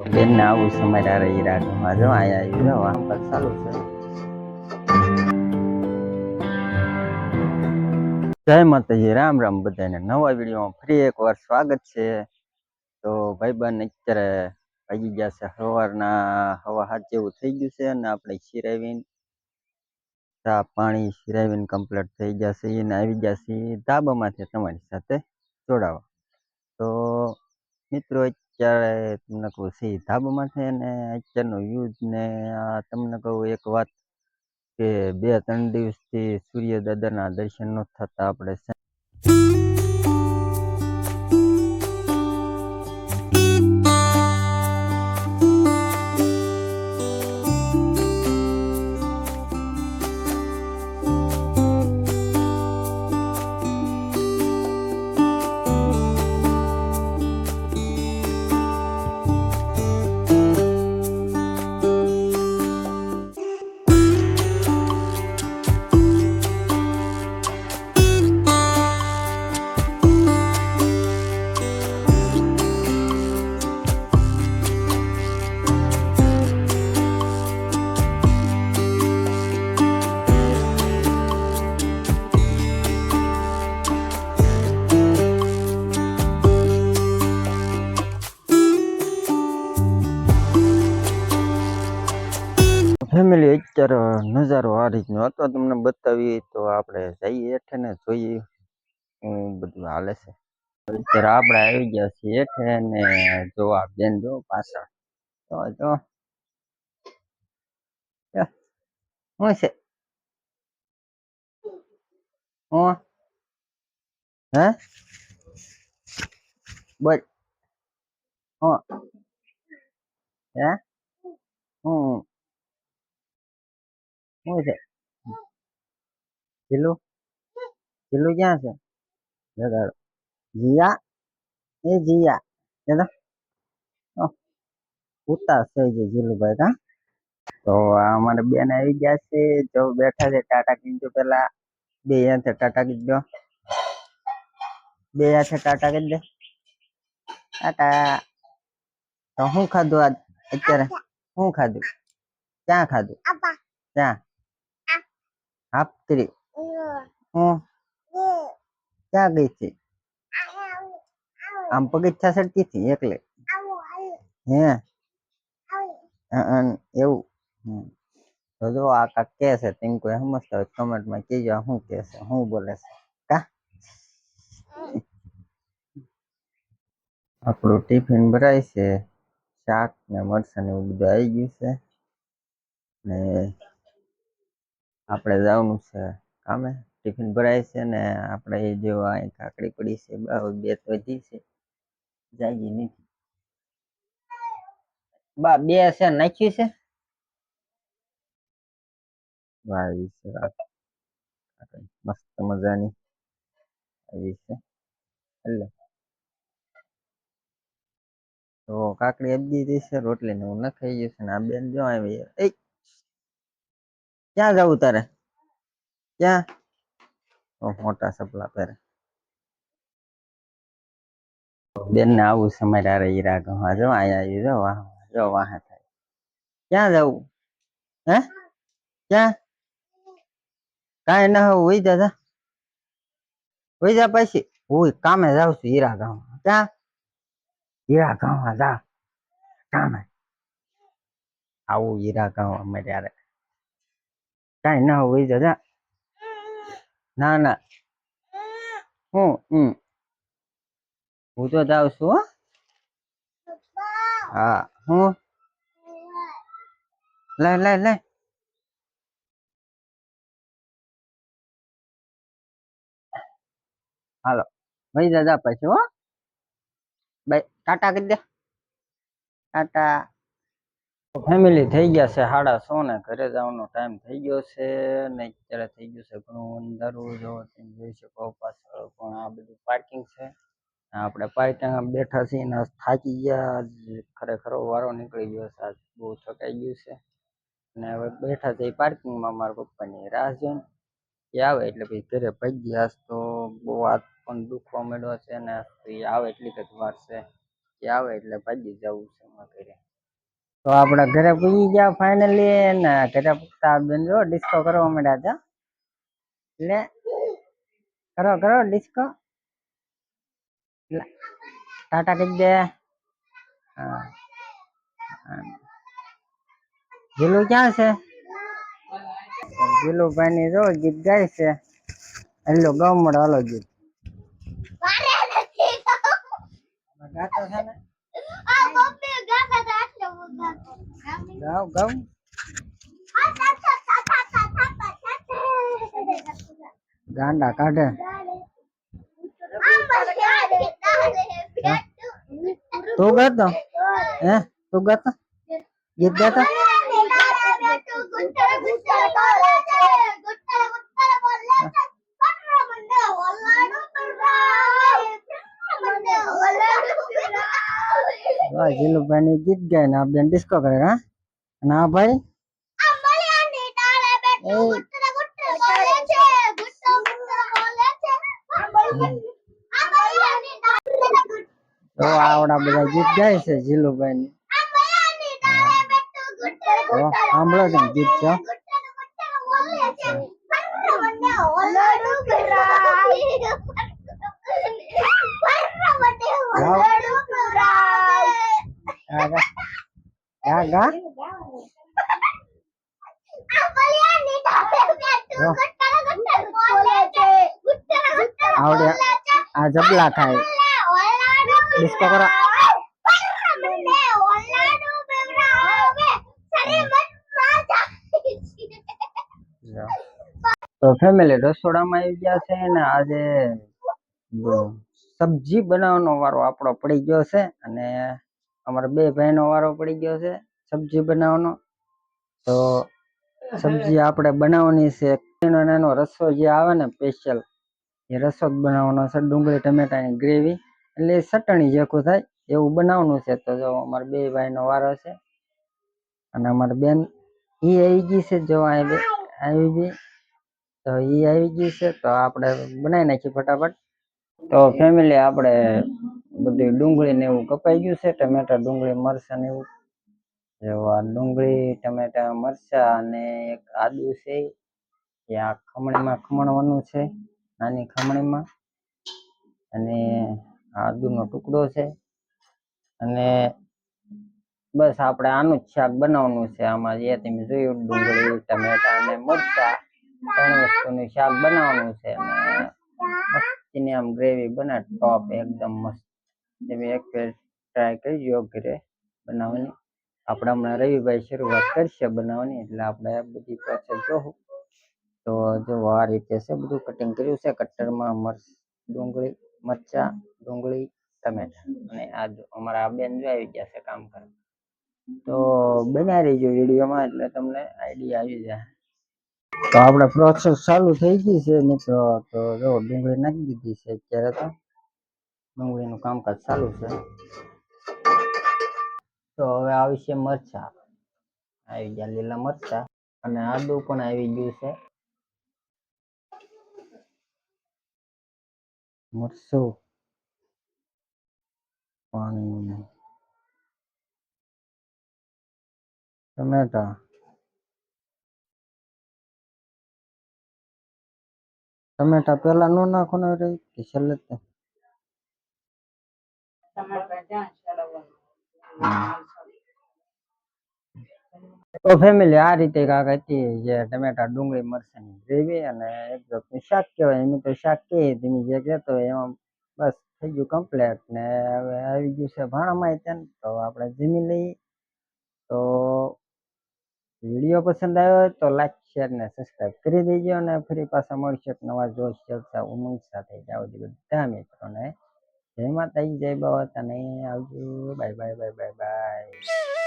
બેન ને આવું સમય મારે હારે ઈ રાખવામાં જો અહીંયા આવી જો આમ પર ચાલુ છે. જય માતાજી, રામ રામ બધાને. નવા વિડીયોમાં ફરી એકવાર સ્વાગત છે. તો ભાઈ બન અત્યારે વાગી ગયા છે સવારના, હવા હાથ જેવું થઈ ગયું છે અને આપણે શિરાવીને ચા પાણી શિરાવીને કમ્પ્લીટ થઈ ગયા છે અને આવી ગયા છે ધાબામાંથી તમારી સાથે જોડાવા. તો મિત્રો અત્યારે તમને કહું છે ને અત્યારનો યુદ્ધ ને આ તમને કહું એક વાત કે બે ત્રણ દિવસથી સૂર્ય દાદાના દર્શન ન થતા આપણે ફેમિલી અત્યારે નજારો આ રીતનો હતો. તમને બતાવીએ તો આપણે જઈએ હેઠે ને જોઈએ હું બધું હાલે છે. અત્યારે આપણે આવી ગયા છીએ હેઠે ને જોવા બેન જો પાછળ. તો જો. શું છે? હું? હે? બોલ. હું? હે? હું? શું છે? જીલું જીલું ક્યાં છે? લગાડો. જીયા? એ જીયા. દાદા ઉતાર થઈ જાય જીલુભાઈ કા. તો અમારે બેન આવી ગયા છે. જો બેઠા છે ટાટા કીધો પેલા. બે હાથે ટાટા કીધો બે હાથે ટાટા કરી દે ટાટા તો શું ખાધું આજ અત્યારે? શું ખાધું? ક્યાં ખાધું? ક્યાં? હાપત્રી હું? ક્યાં ગઈ હતી આમ પગથિયા ચડતી હતી એકલે. હે? એવું. તો જો આ કાક કે છે, તેમ કોઈ સમજતા હોય કમેન્ટમાં કહેજો શું કે છે, શું બોલે છે. કા? આપણું ટિફિન ભરાય છે. શાક ને મરચાં ને એવું બધું આવી ગયું છે. ને આપણે જવાનું છે કામે. ટિફિન ભરાય છે ને આપણે એ જો અહીં કાકડી પડી છે બા બે તો વધી છે. જાગી નથી. બા, બે છે નાખ્યું છે? એવી છે મસ્ત મજાની. આવી છે. એટલે તો કાકડી આપી દીધી છે રોટલી ને હું ન ખાઈ ગયું છે ને આ બેન જો આવી. એ ક્યાં જવું તારે ક્યાં ઓ મોટા સપલા પહેરે બેન ને આવું છે મારે હારે ઈ રાખવા જો અહીંયા આવી જો વાહ જો વાહે થાય ક્યાં જવું હે ક્યાં કાંઈ ના હોય ઉઈ દાદા ઉઈ જા પછી હું કામે જાઉં છું હીરા ગામમાં ક્યાં હીરા ગામમાં જા કામે આવું હીરા ગામમાં મારે હારે કાંઈ ના હોય દાદા. ના ના. હું હમ હું તો જાઉં છું, હો. હા લે લે લે હાલો. ભાઈ જા પછી હો. બાય ટાટા કરી દે. ટાટા. ફેમિલી થઈ ગયા છે સાડા સો ને ઘરે જવાનો ટાઈમ થઈ ગયો છે, ને અત્યારે થઈ ગયું છે ઘણું અંધારું, જો તમે જોઈ શકો પાછળ પણ આ બધું પાર્કિંગ છે. આપણે પાર્કિંગ બેઠા છીએ ને થાકી ગયા, આજ ખરેખર વારો નીકળી ગયો છે, આજ બહુ થકાઈ ગયું છે. ને હવે બેઠા છે પાર્કિંગમાં મારા પપ્પાની રાહ જોઈને. એ આવે એટલે પછી ઘરે ભાગી આજ તો બહુ હાથ પણ દુખવા માંડ્યો છે ને એ આવે એટલી જ વાર છે. એ આવે એટલે ભાગી જવું છે મારા ઘરે. તો આપડા ઘરે પૂજી ગયા ફાઇનલી ને ઘરે પૂછતા બેન જો ડિસ્કો કરવા માંડ્યા હતા. લે કરો કરો ડિસ્કો ટાટા કહી દે. જીલું ક્યાં છે? જીલુભાઈ ની જો ગીત ગાય છે. હેલો ગામ મળે હાલો ગીત. ગાતો છે ને? ગાવ ગાવ ગાંડા કાઢે. તું ગાતો? હે? તું ગાતો? ગીત ગાતો? વાહ જીલુભાઈ ની ગીત ગાય ને આ બેન ડિસ્કો કરે હા અને આ ભાઈ તો આવડા બધા ગીત ગાય છે જીલુભાઈ ની તો સાંભળો તમે ગીત છે ગા ગા આવડે આ જબલા ખાય ડિસ્કો કરો તો ફેમિલી રસોડામાં આવી ગયા છે ને આજે સબ્જી બનાવવાનો વારો આપણો પડી ગયો છે અને અમારા બે ભાઈનો વારો પડી ગયો છે, સબ્જી બનાવવાનો. તો સબ્જી આપણે બનાવવાની છે, એનો નાનો જે આવે ને સ્પેશિયલ એ રસો જ બનાવવાનો છે, ડુંગળી, ટમેટાની ગ્રેવી. એટલે એ ચટણી જેખું થાય, એવું બનાવવાનું છે. તો જો અમારા બે ભાઈનો વારો છે, અને અમારી બેન ઈ આવી ગઈ છે, જો બે આવી ગઈ. તો ઈ આવી ગઈ છે, તો આપણે બનાવી નાખીએ ફટાફટ. તો ફેમિલી આપણે બધી ડુંગળી ને એવું કપાઈ ગયું છે, ટમેટા ડુંગળી, મરચા ને એવું. જો આ ડુંગળી, ટમેટા, મરચાં અને એક આદુ છે, એ આ ખમણીમાં ખમણવાનું છે, નાની ખમણીમાં. અને આદુનો ટુકડો છે. અને બસ આપણે આનું જ શાક બનાવવાનું છે, આમાં જે તમે જોયું, ડુંગળી, ટમેટા અને મરચાં, ત્રણ વસ્તુનું શાક બનાવવાનું છે. અને મસ્તીની આમ ગ્રેવી બને ટોપ, એકદમ મસ્ત. તમે એક ફેર ટ્રાય કરજો ઘરે બનાવવાની. આપણે હમણાં રવિભાઈ શરૂઆત કરશે બનાવવાની, એટલે આપણે બધી પ્રોસેસ જોવું તો જો આ રીતે છે બધું કટિંગ કર્યું છે કટરમાં મરચ ડુંગળી, મરચાં, ડુંગળી, ટમેટા. અને આ અમારા આ બેન જો આવી ગયા છે કામ કરવા. તો બનાવી રહીજો વિડીયોમાં એટલે તમને આઈડિયા આવી જાય. તો આપણે પ્રોસેસ ચાલુ થઈ ગઈ છે મિત્રો. તો જો ડુંગળી નાખી દીધી છે અત્યારે તો. ડુંગળીનું કામકાજ ચાલુ છે. તો હવે આવી છે મરચા. આવી ગયા લીલા મરચા અને આદુ પણ આવી ગયું છે. મરચું. પાણી ટમેટા. ટમેટા પેલા નો નાખો ને રે કે છેલ્લે તે? તો ફેમિલી આ રીતે કાંક હતી જે ટમેટા ડુંગળી, મરચાંની ગ્રેવી અને એક જાતનું શાક કહેવાય, એમ તો શાક કહીએ તમે જે કહેતો હોય એમાં બસ થઈ ગયું કમ્પ્લેટ ને હવે આવી ગયું છે ભાણામાં ત્યાં તો આપણે જમી લઈએ તો વીડિયો પસંદ આવ્યો હોય તો લાઈક શેર ને સબસ્ક્રાઈબ કરી દેજો અને ફરી પાછા મળશે એક નવા જોશ જલસા ઉમંગ સાથે જાઓ બધા મિત્રોને જય માતાજી જય બાબા તને આવજો. Bye bye bye bye bye